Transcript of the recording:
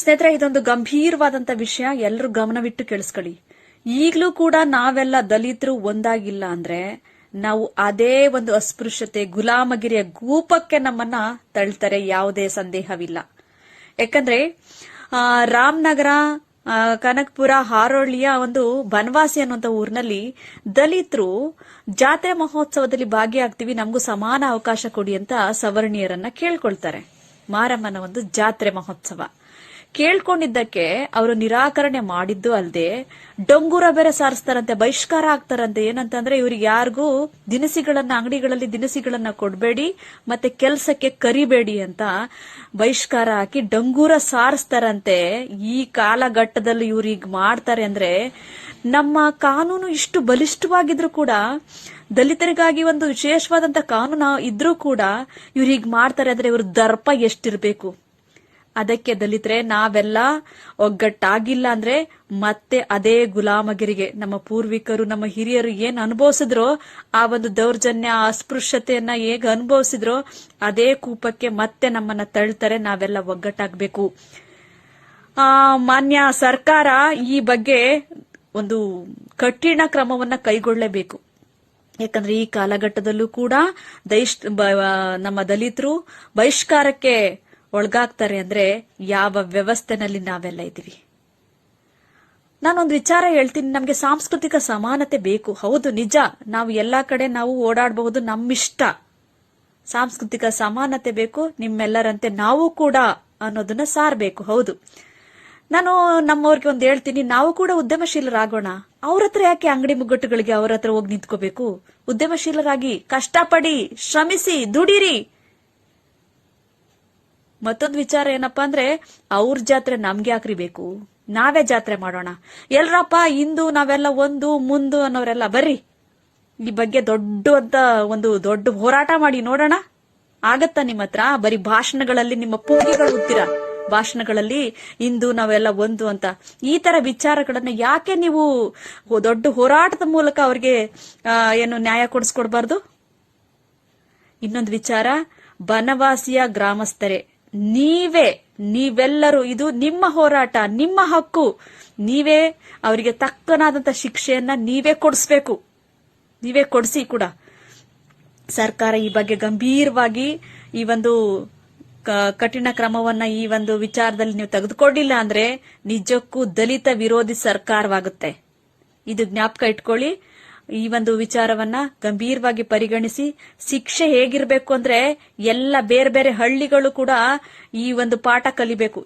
ಸ್ನೇಹಿತರೆ, ಇದೊಂದು ಗಂಭೀರವಾದಂತ ವಿಷಯ. ಎಲ್ಲರೂ ಗಮನವಿಟ್ಟು ಕೇಳಿಸ್ಕೊಳ್ಳಿ. ಈಗಲೂ ಕೂಡ ನಾವೆಲ್ಲ ದಲಿತರು ಒಂದಾಗಿಲ್ಲ ಅಂದ್ರೆ ನಾವು ಅದೇ ಒಂದು ಅಸ್ಪೃಶ್ಯತೆ, ಗುಲಾಮಗಿರಿಯ ಗೂಪಕ್ಕೆ ನಮ್ಮನ್ನ ತಳ್ತಾರೆ, ಯಾವುದೇ ಸಂದೇಹವಿಲ್ಲ. ಯಾಕಂದ್ರೆ ರಾಮನಗರ ಕನಕಪುರ, ಹಾರೋಳ್ಳಿಯ ಒಂದು ಬನವಾಸಿ ಅನ್ನುವಂತ ಊರಿನಲ್ಲಿ ದಲಿತರು ಜಾತ್ರೆ ಮಹೋತ್ಸವದಲ್ಲಿ ಭಾಗಿಯಾಗ್ತೀವಿ, ನಮಗೂ ಸಮಾನ ಅವಕಾಶ ಕೊಡಿ ಅಂತ ಸವರ್ಣೀಯರನ್ನ ಕೇಳ್ಕೊಳ್ತಾರೆ. ಮಾರಮ್ಮನ ಒಂದು ಜಾತ್ರೆ ಮಹೋತ್ಸವ. ಕೇಳ್ಕೊಂಡಿದ್ದಕ್ಕೆ ಅವರು ನಿರಾಕರಣೆ ಮಾಡಿದ್ದು ಅಲ್ಲದೆ ಡೊಂಗೂರ ಬೇರೆ ಸಾರಿಸ್ತಾರಂತೆ, ಬಹಿಷ್ಕಾರ ಆಗ್ತಾರಂತೆ. ಏನಂತಂದ್ರೆ ಇವ್ರಿಗೆ ಯಾರಿಗೂ ದಿನಸಿಗಳನ್ನ, ಅಂಗಡಿಗಳಲ್ಲಿ ದಿನಸಿಗಳನ್ನ ಕೊಡಬೇಡಿ, ಮತ್ತೆ ಕೆಲಸಕ್ಕೆ ಕರಿಬೇಡಿ ಅಂತ ಬಹಿಷ್ಕಾರ ಹಾಕಿ ಡಂಗೂರ ಸಾರಿಸ್ತಾರಂತೆ. ಈ ಕಾಲಘಟ್ಟದಲ್ಲಿ ಇವ್ರಿಗೆ ಮಾಡ್ತಾರೆ ಅಂದ್ರೆ ನಮ್ಮ ಕಾನೂನು ಇಷ್ಟು ಬಲಿಷ್ಠವಾಗಿದ್ರು ಕೂಡ, ದಲಿತರಿಗಾಗಿ ಒಂದು ವಿಶೇಷವಾದಂತ ಕಾನೂನು ಇದ್ರೂ ಕೂಡ ಇವ್ರು ಹೀಗ್ ಮಾಡ್ತಾರೆ ಅಂದ್ರೆ ಇವ್ರ ದರ್ಪ ಎಷ್ಟಿರ್ಬೇಕು? ಅದಕ್ಕೆ ದಲಿತರೆ, ನಾವೆಲ್ಲ ಒಗ್ಗಟ್ಟಾಗಿಲ್ಲ ಅಂದ್ರೆ ಮತ್ತೆ ಅದೇ ಗುಲಾಮಗಿರಿಗೆ, ನಮ್ಮ ಪೂರ್ವಿಕರು, ನಮ್ಮ ಹಿರಿಯರು ಏನ್ ಅನುಭವಿಸಿದ್ರೋ, ಆ ಒಂದು ದೌರ್ಜನ್ಯ ಅಸ್ಪೃಶ್ಯತೆಯನ್ನ ಹೇಗ್ ಅನುಭವಿಸಿದ್ರೋ, ಅದೇ ಕೂಪಕ್ಕೆ ಮತ್ತೆ ನಮ್ಮನ್ನ ತಳ್ತಾರೆ, ನಾವೆಲ್ಲ ಒಗ್ಗಟ್ಟಾಗ್ಬೇಕು. ಆ, ಮಾನ್ಯ ಸರ್ಕಾರ ಈ ಬಗ್ಗೆ ಒಂದು ಕಠಿಣ ಕ್ರಮವನ್ನ ಕೈಗೊಳ್ಳಬೇಕು. ಯಾಕಂದ್ರೆ ಈ ಕಾಲಘಟ್ಟದಲ್ಲೂ ಕೂಡ ಬ- ನಮ್ಮ ದಲಿತರು ಬಹಿಷ್ಕಾರಕ್ಕೆ ಒಳಗಾಗ್ತಾರೆ ಅಂದ್ರೆ ಯಾವ ವ್ಯವಸ್ಥೆನಲ್ಲಿ ನಾವೆಲ್ಲ ಇದ್ದೀವಿ. ನಾನೊಂದು ವಿಚಾರ ಹೇಳ್ತೀನಿ. ನಮಗೆ ಸಾಂಸ್ಕೃತಿಕ ಸಮಾನತೆ ಬೇಕು. ಹೌದು, ನಿಜ. ನಾವು ಎಲ್ಲ ಕಡೆ ನಾವು ಓಡಾಡಬಹುದು, ನಮ್ಮಿಷ್ಟ. ಸಾಂಸ್ಕೃತಿಕ ಸಮಾನತೆ ಬೇಕು, ನಿಮ್ಮೆಲ್ಲರಂತೆ ನಾವು ಕೂಡ ಅನ್ನೋದನ್ನ ಸಾರಬೇಕು. ಹೌದು. ನಾನು ನಮ್ಮವ್ರಿಗೆ ಒಂದು ಹೇಳ್ತೀನಿ. ನಾವು ಕೂಡ ಉದ್ಯಮಶೀಲರಾಗೋಣ. ಅವ್ರ ಹತ್ರ ಯಾಕೆ ಅಂಗಡಿ ಮುಗ್ಗಟ್ಟುಗಳಿಗೆ ಅವ್ರ ಹತ್ರ ಹೋಗಿ ನಿಂತ್ಕೋಬೇಕು? ಉದ್ಯಮಶೀಲರಾಗಿ ಕಷ್ಟಪಡಿ ಶ್ರಮಿಸಿ ದುಡಿರಿ. ಮತ್ತೊಂದು ವಿಚಾರ ಏನಪ್ಪಾ ಅಂದ್ರೆ, ಅವ್ರ ಜಾತ್ರೆ ನಮ್ಗೆ ಯಾಕ್ರಿ ಬೇಕು? ನಾವೇ ಜಾತ್ರೆ ಮಾಡೋಣ. ಎಲ್ರಪ್ಪ, ಇಂದು ನಾವೆಲ್ಲ ಒಂದು, ಮುಂದು ಅನ್ನೋರೆಲ್ಲ ಬರ್ರಿ. ಈ ಬಗ್ಗೆ ದೊಡ್ಡ ಒಂದು ದೊಡ್ಡ ಹೋರಾಟ ಮಾಡಿ ನೋಡೋಣ. ಆಗತ್ತಾ ನಿಮ್ಮ ಹತ್ರ? ಬರೀ ಭಾಷಣಗಳಲ್ಲಿ ನಿಮ್ಮ ಪೂಜೆಗಳು ಉತ್ತೀರ ಭಾಷಣಗಳಲ್ಲಿ ಇಂದು ನಾವೆಲ್ಲ ಒಂದು ಅಂತ. ಈ ತರ ವಿಚಾರಗಳನ್ನ ಯಾಕೆ ನೀವು ದೊಡ್ಡ ಹೋರಾಟದ ಮೂಲಕ ಅವ್ರಿಗೆ ಏನು ನ್ಯಾಯ ಕೊಡಿಸ್ಕೊಡ್ಬಾರ್ದು? ಇನ್ನೊಂದು ವಿಚಾರ, ಬನವಾಸಿಯ ಗ್ರಾಮಸ್ಥರೇ. ನೀವೇ, ನೀವೆಲ್ಲರೂ, ಇದು ನಿಮ್ಮ ಹೋರಾಟ, ನಿಮ್ಮ ಹಕ್ಕು. ನೀವೇ ಅವರಿಗೆ ತಕ್ಕನಾದಂತ ಶಿಕ್ಷೆಯನ್ನ ನೀವೇ ಕೊಡಿಸ್ಬೇಕು. ನೀವೇ ಕೊಡಿಸಿ ಕೂಡ. ಸರ್ಕಾರ ಈ ಬಗ್ಗೆ ಗಂಭೀರವಾಗಿ ಈ ಒಂದು ಕಠಿಣ ಕ್ರಮವನ್ನ ಈ ಒಂದು ವಿಚಾರದಲ್ಲಿ ನೀವು ತೆಗೆದುಕೊಂಡಿಲ್ಲ ಅಂದ್ರೆ ನಿಜಕ್ಕೂ ದಲಿತ ವಿರೋಧಿ ಸರ್ಕಾರವಾಗುತ್ತೆ. ಇದು ಜ್ಞಾಪಕ ಇಟ್ಕೊಳ್ಳಿ. ಈ ಒಂದು ವಿಚಾರವನ್ನ ಗಂಭೀರವಾಗಿ ಪರಿಗಣಿಸಿ ಶಿಕ್ಷೆ ಹೇಗಿರ್ಬೇಕು ಅಂದ್ರೆ ಎಲ್ಲ ಬೇರೆ ಬೇರೆ ಹಳ್ಳಿಗಳು ಕೂಡ ಈ ಒಂದು ಪಾಠ ಕಲಿಬೇಕು.